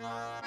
Uh...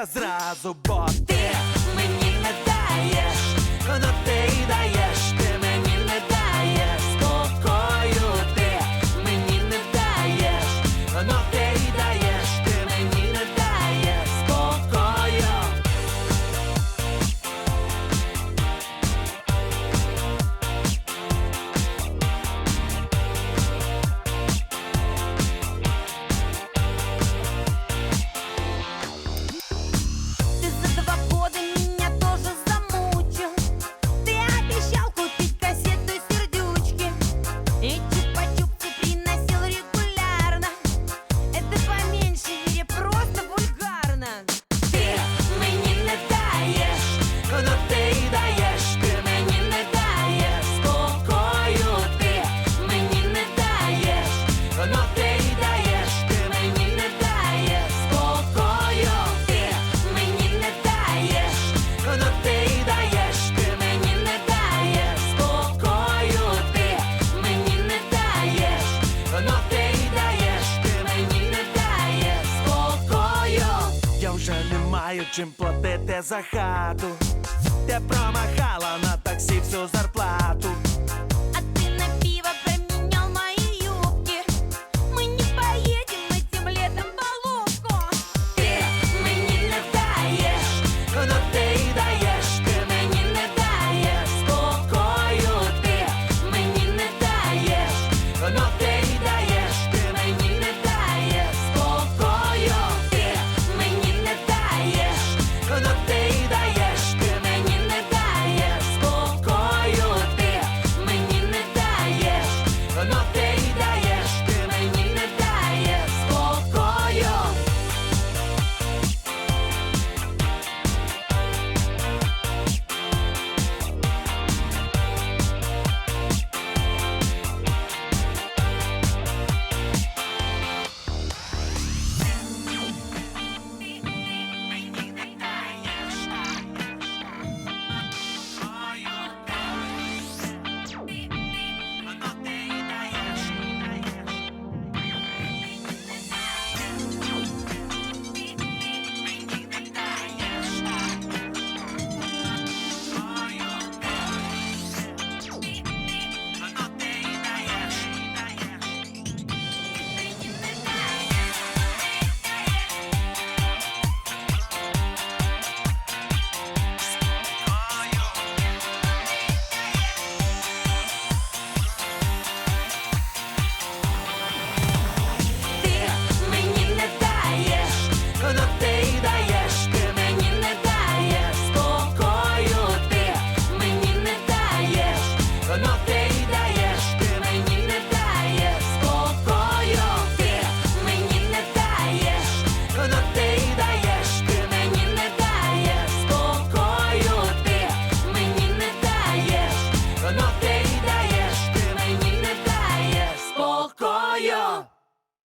дивишся зразу, бо ти мені не даєш, ну ти й даєш, ти мені не даєш, спокою ти мені не даєш, ну ти й даєш. вже не маю чим платити за хату. Ти промахала на таксі всю зарплату. Sanat